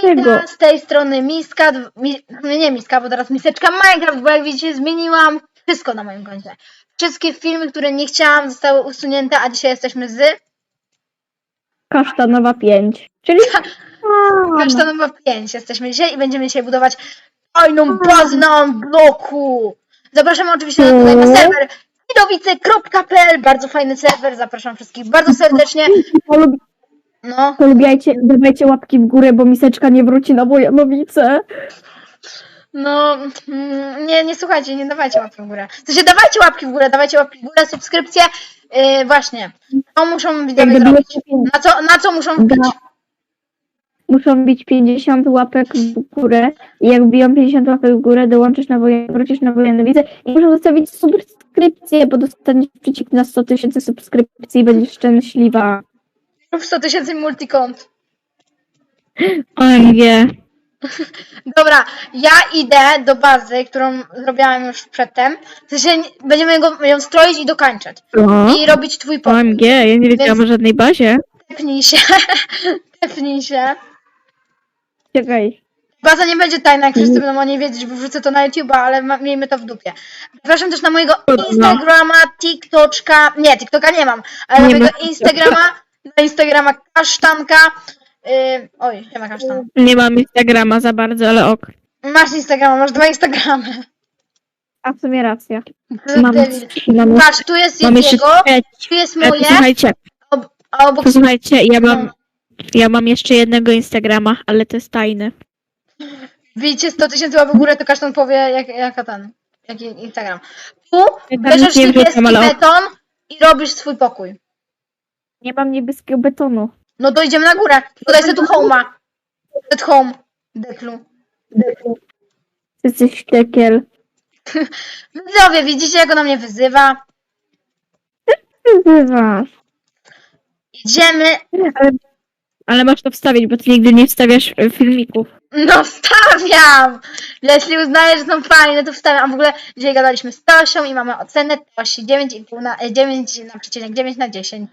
Hejka, z tej strony Miska, mi, no nie Miska, bo teraz Miseczka Minecraft, bo jak widzicie zmieniłam wszystko na moim koncie. Wszystkie filmy, które nie chciałam zostały usunięte, a dzisiaj jesteśmy z Kasztanowa 5. Czyli Kasztanowa 5. Jesteśmy dzisiaj i będziemy dzisiaj budować fajną bazę na bloku. Zapraszamy oczywiście na, tutaj na serwer widowice.pl, bardzo fajny serwer, zapraszam wszystkich bardzo serdecznie. No, Polubiajcie, dawajcie łapki w górę, bo miseczka nie wróci na Wojanowice. no, mm, nie, nie słuchajcie, nie dawajcie łapki w górę. To się dawajcie łapki w górę, dawajcie łapki w górę, subskrypcje. Yy, właśnie, to muszą widzowie Jak zrobić. Na co, na co muszą wbić? Muszą bić 50 łapek w górę i jak biją 50 łapek w górę, dołączysz na wojen, wrócisz na Wojanowice i muszą zostawić subskrypcję, bo dostaniesz przycisk na 100 tysięcy subskrypcji i będziesz szczęśliwa. Rób 100 tysięcy multikont. OMG. Dobra, ja idę do bazy, którą zrobiłam już przedtem. W sensie będziemy go, ją stroić i dokończać. Co? I robić twój pokój. OMG, ja nie wiedziałam o żadnej bazie. Tepnij się. Tepnij się. Czekaj. Baza nie będzie tajna, jak wszyscy będą o niej wiedzieć, bo wrzucę to na YouTube'a, ale ma, miejmy to w dupie. Zapraszam też na mojego Instagrama, TikToczka. Nie, TikToka nie mam, ale na mojego ma Instagrama, na Instagrama kasztanka. Yy, oj, nie ma kasztan. Nie mam Instagrama za bardzo, ale ok. Masz Instagrama, masz dwa Instagramy. A w sumie racja. Mam, Debil. mam, Patrz, tu jest mam jeszcze jego, trzeci. tu jest Ale moje, Posłuchajcie, ob, a obok posłuchajcie, ja mam, ja mam jeszcze jednego Instagrama, ale to jest tajny. Wbijcie 100 tysięcy w górę, to kasztan powie, jak, jaka ten, jaki Instagram. Tu Ja tam bierzesz nic nie niebieski wrzucam, ale ok. beton i robisz swój pokój. Nie mam niebieskiego betonu. No to idziemy na górę. Dodaj sobie tu home'a. Set home. Deklu. Ty jesteś tekiel. Widzowie, widzicie, jak ona mnie wyzywa? Wyzywasz. Idziemy. Ale, ale masz to wstawić, bo ty nigdy nie wstawiasz e, filmików. No stawiam! Jeśli uznaję, że są fajne, to wstawiam. A w ogóle dzisiaj gadaliśmy z Tosią i mamy ocenę Tosi 9,5 na, e, 9 na przecinek 9 na 10.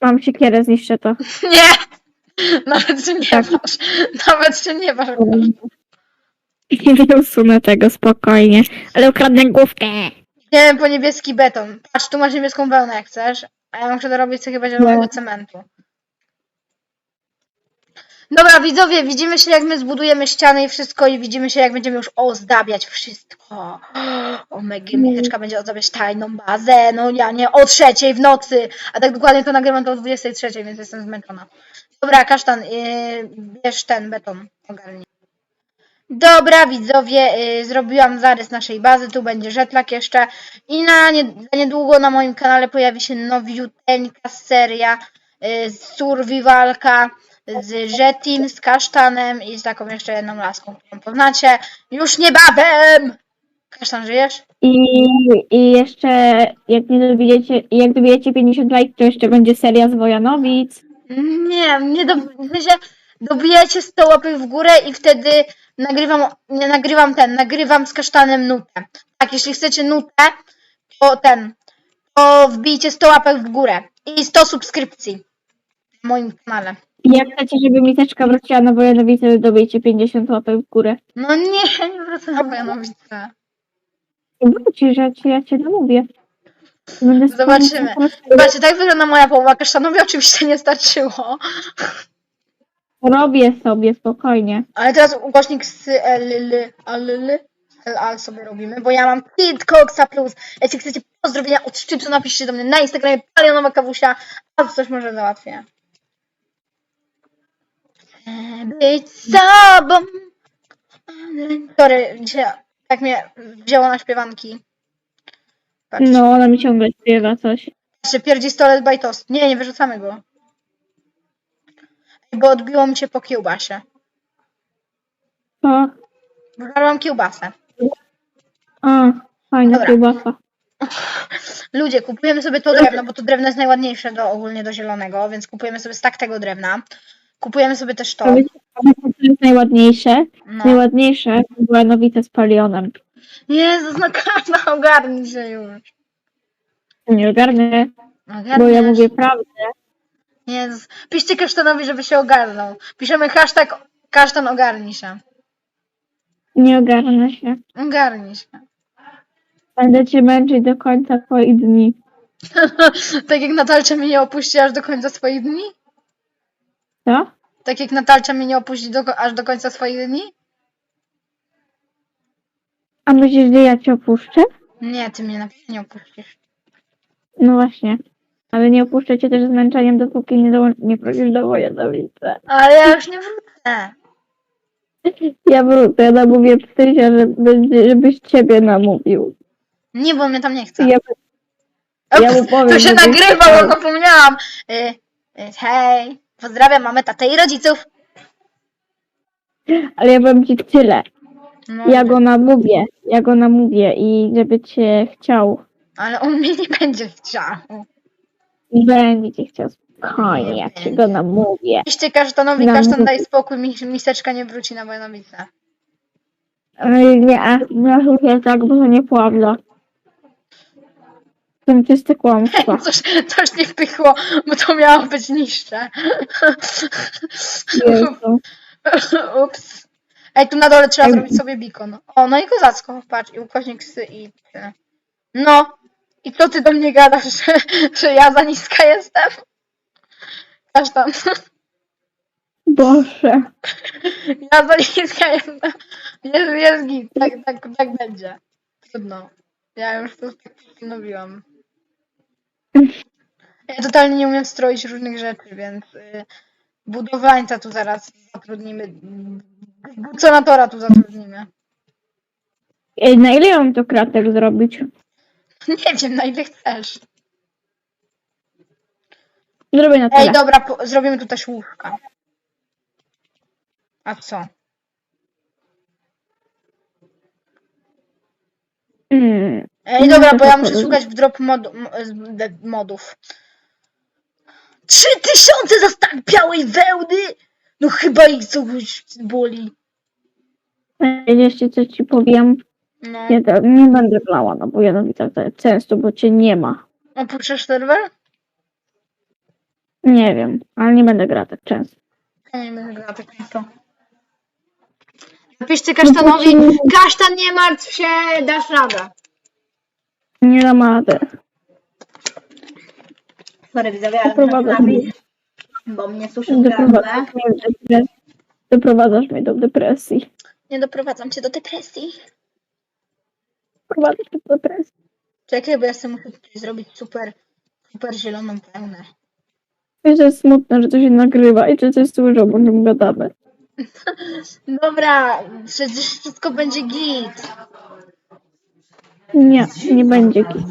Mam siekierę, zniszczę to. Nie! Nawet się nie Tak. waż. Nawet się nie waż. Nie usunę tego spokojnie, ale ukradnę główkę. Idziemy po niebieski beton. Patrz, tu masz niebieską wełnę, jak chcesz. A ja muszę dorobić sobie chyba zielonego Nie. cementu. Dobra, widzowie, widzimy się jak my zbudujemy ściany i wszystko i widzimy się jak będziemy już ozdabiać wszystko. O, mega miteczka będzie ozdabiać tajną bazę, no ja nie, o trzeciej w nocy. A tak dokładnie to nagrywam to o 23, więc jestem zmęczona. Dobra, kasztan, yy, bierz ten beton, ogarnij. Dobra, widzowie, yy, zrobiłam zarys naszej bazy, tu będzie żetlak jeszcze i na nie, niedługo na moim kanale pojawi się nowiuteńka seria yy, survivalka z Jetim, z Kasztanem i z taką jeszcze jedną laską, którą poznacie już niebawem! Kasztan, żyjesz? I, I jeszcze, jak nie dobijecie, jak dobijecie 50 lajków, to jeszcze będzie seria z Wojanowic. Nie, nie do, w sensie dobijecie 100 łapek w górę i wtedy nagrywam, nie nagrywam ten, nagrywam z kasztanem nutę. Tak, jeśli chcecie nutę, to ten, to wbijcie 100 łapek w górę i 100 subskrypcji na moim kanale. Jak chcecie, żeby miteczka wróciła na Wojanowice, to dobijcie 50 łapek w górę. No nie, nie wrócę na Wojanowice. Wrócisz, ja cię, ja cię namówię. Będę Zobaczymy. Zobaczcie, tak wygląda moja połowa kasztanowi, oczywiście nie starczyło. Robię sobie spokojnie. Ale teraz ukośnik z LL, LL, LL sobie robimy, bo ja mam Kid Coxa Plus. Jeśli chcecie pozdrowienia od szczytu, napiszcie do mnie na Instagramie Palionowa Kawusia, a coś może załatwię. Być sobą. Sorry, dzisiaj tak mnie wzięło na śpiewanki. Patrzcie, No, ona mi ciągle śpiewa coś. patrzcie pierdzistolet bajtost. Nie, nie wyrzucamy go. Bo odbiło mi się po kiełbasie. O, Wywarłam kiełbasę. a, fajna Dobra. kiełbasa. Ludzie, kupujemy sobie to drewno, bo to drewno jest najładniejsze do, ogólnie do zielonego, więc kupujemy sobie stak tego drewna. Kupujemy sobie też to. To jest najładniejsze? No. Najładniejsze była nowice z palionem. Jezus, no Karla, ogarnij się już. Nie ogarnę, bo ja mówię prawdę. Jezus. Piszcie kasztanowi, żeby się ogarnął. Piszemy hashtag kasztan ogarnij się. Nie ogarnę się. Ogarnij się. Będę cię męczyć do końca twoich dni. tak jak Natalcia mnie nie opuści aż do końca swoich dni? Co? Tak jak Natalcia mnie nie opuści do, aż do końca swoich dni? A myślisz, że ja cię opuszczę? Nie, ty mnie na pewno nie opuścisz. No właśnie. Ale nie opuszczę cię też zmęczeniem, dopóki nie, dołą- nie wrócisz do Wojanowice. Ale ja już nie wrócę. Ja wrócę, ja namówię Ptysia, żeby, żebyś ciebie namówił. Nie, bo mnie tam nie chce. Ja, ja mu powiem, to się żebyś nagrywa, bo zapomniałam. Y, y, hej, pozdrawiam mamę, tatę i rodziców. ale ja powiem ci tyle. No, Ja go namówię, ja go namówię i żeby cię chciał. Ale on mnie nie będzie chciał. Będzie cię chciał spokojnie, jak się go namówię. Piszcie kasztanowi, kasztan daj spokój, mi, miseczka nie wróci na Wojanowice. Ej, Nie, ja już tak, bo to nieprawda. To czyste kłamstwo. Coś, coś nie wpychło, bo to miało być niższe. Jezu. Ups. Ej, tu na dole trzeba zrobić sobie beacon. O, no i kozacko, patrz, i ukośnik sy i... tyle. No, i co ty do mnie gadasz, że, że ja za niska jestem? Kasztan, Boże. ja za niska jestem. Jest, jest git, tak, tak, tak będzie. Trudno. Ja już to tak postanowiłam. Ja totalnie nie umiem stroić różnych rzeczy, więc y, budowlańca tu zaraz zatrudnimy. Buconatora tu zatrudnimy. Ej, na ile ja mam to kratek zrobić? Nie wiem, na ile chcesz. Zrobię na tyle. Ej, dobra, po, zrobimy tu też łóżka. A co? Mm. Ej, No, dobra, bo ja muszę szukać w drop modu, modów. Trzy tysiące za stak białej wełny? No chyba ich coś boli. Ej, Jeszcze coś ci powiem. No, Nie, nie będę grała na Bojanowicach tak często, bo cię nie ma. opuszczasz serwer? Nie wiem, ale nie będę grała tak często. Ja nie będę grała tak często. Napiszcie kasztanowi, kasztan nie martw się, dasz radę. Nie dam rady. Sorry, widzowie, ale Doprowadzasz muszę mnie, napić, bo mnie suszy gardle. doprowadzasz mnie do depresji. Doprowadzasz mnie do depresji. Nie doprowadzam cię do depresji. Doprowadzasz mnie do depresji. Czekaj, bo ja sobie muszę tutaj zrobić super, super zieloną pełnę. Wiesz, że jest smutne, że to się nagrywa i że coś słyszą, bo czym gadamy. Dobra, przecież wszystko będzie git. Nie, nie będzie git.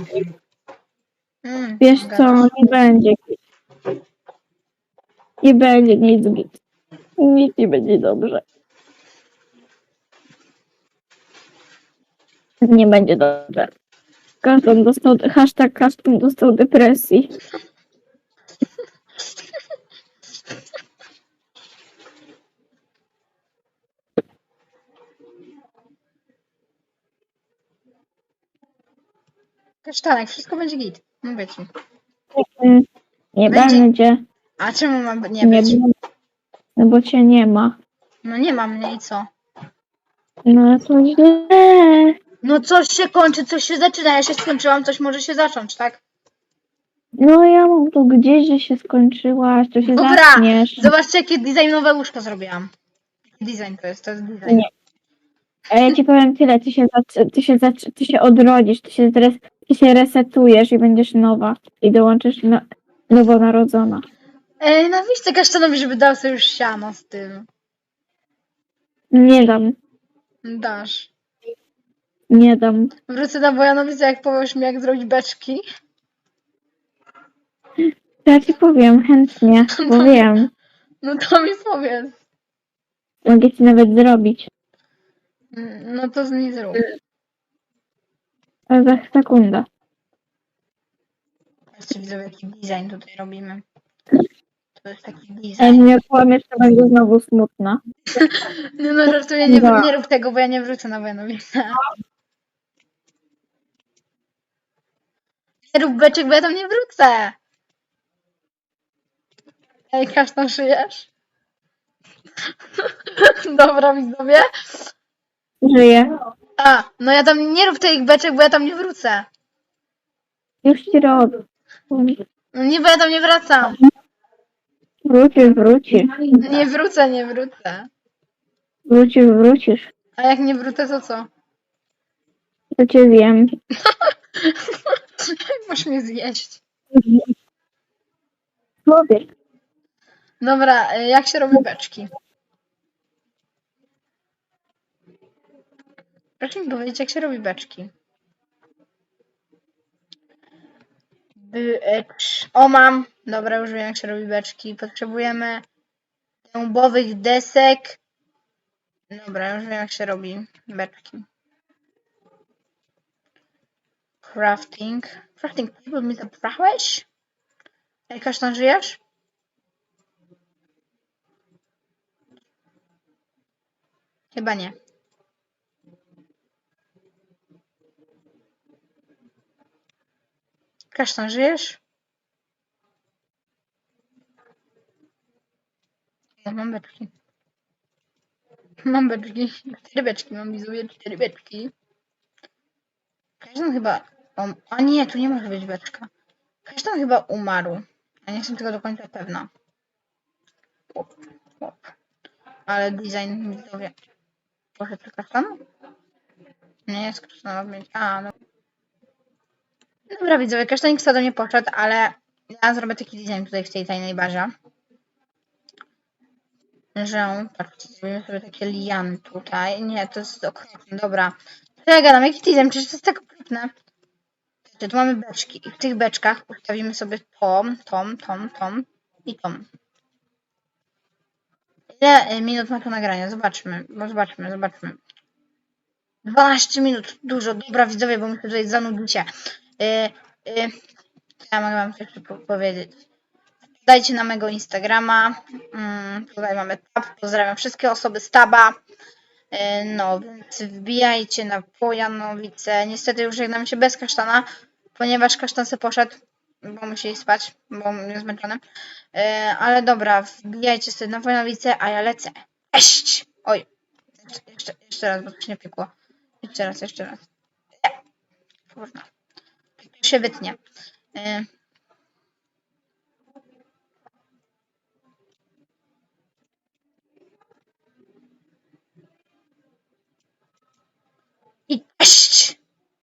Mm, Wiesz gadasz. co, nie będzie git. Nie będzie nic git. Nic nie będzie dobrze. Nie będzie dobrze. Każdy dostał, hashtag każdy dostał depresji. Kasztanek, wszystko będzie git. Mówię ci. Nie Będzie- będzie. A czemu ma nie Nie być? będzie. No bo cię nie ma. No nie ma mnie i co? No to źle. No coś się kończy, coś się zaczyna. Ja się skończyłam, coś może się zacząć, tak? No ja mam to gdzieś, że się skończyłaś, to się Dobra, zaczniesz. Zobaczcie, jakie designowe łóżko zrobiłam. Design to jest, to jest design. Nie. A ja ci powiem tyle, ty się, zac- ty się, zac- ty się odrodzisz, ty się, zres- ty się resetujesz i będziesz nowa. I dołączysz no, nowonarodzona. Ej, napiszcie kasztanowi, żeby dał sobie już siano z tym. Nie dam, Dasz. nie dam. Wrócę na Bojanowice, jak powiesz mi, jak zrobić beczki. To ja ci powiem chętnie, bo wiem. No to mi powiedz. Mogę ci nawet zrobić. No to z niej zrób. Ale za sekundę. Patrzcie, widzowie, jaki design tutaj robimy. To jest taki Jak design. mnie kłamiesz, to będzie znowu smutna. No, no żartuję, nie, Dobra. nie rób tego, bo ja nie wrócę na Bojanowice. Nie rób beczek, bo ja tam nie wrócę. Ej, kasztan, żyjesz? Dobra, widzowie. Żyję. A, no ja tam nie rób tych beczek, bo ja tam nie wrócę. Już ci robię. No nie, bo ja tam nie wracam. Wrócisz, wrócisz. Nie wrócę, nie wrócę. Wrócisz, wrócisz. A jak nie wrócę, to co? To cię wiem. Masz mnie zjeść. Człowiek. Dobra, y, jak się robi beczki? Proszę mi powiedzieć, jak się robi beczki. Becz. O, mam. Dobra, już wiem, jak się robi beczki. Potrzebujemy dębowych desek. Dobra, już wiem, jak się robi beczki. Crafting. Crafting table mi zabrałeś? Ej, kasztan, żyjesz? Chyba nie. Kasztan, żyjesz? Ja mam beczki. Mam beczki. Cztery beczki mam, wizuję cztery beczki. Kasztan chyba... O, a nie, tu nie może być beczka. Kasztan chyba umarł. Ja nie jestem tego do końca pewna. Łop, łop. Ale design widzowie. Poszedł kasztan? Nie jest kasztan mieć. A, no. Dobra, widzowie, kasztanik do mnie poszedł, ale ja zrobię taki design tutaj w tej tajnej barze. Że, patrzcie, zrobimy sobie takie liany tutaj. Nie, to jest okropne, dobra. Co ja gadam, jaki design? Przecież to jest tak okropne. Słuchajcie, tu mamy beczki i w tych beczkach ustawimy sobie tom, tom, tom, tom i tom. Ile y, minut ma to nagranie? Zobaczmy, bo zobaczmy, zobaczmy. 12 minut, dużo. Dobra, widzowie, bo mi się tutaj zanudzicie. Yy, yy, ja mogę wam po- powiedzieć? Dajcie na mego Instagrama. Mm, tutaj mamy tab. Pozdrawiam wszystkie osoby z taba. Yy, no, więc wbijajcie na Pojanowice. Niestety już żegnam się bez kasztana, ponieważ kasztan se poszedł, bo musi spać, bo jest zmęczony. Yy, ale dobra, wbijajcie sobie na Wojnowice, a ja lecę. Cześć! Oj, jeszcze, jeszcze, raz, bo to się nie piekło. Jeszcze raz, jeszcze raz. Kurwa. To się wytnie. Y, I cześć!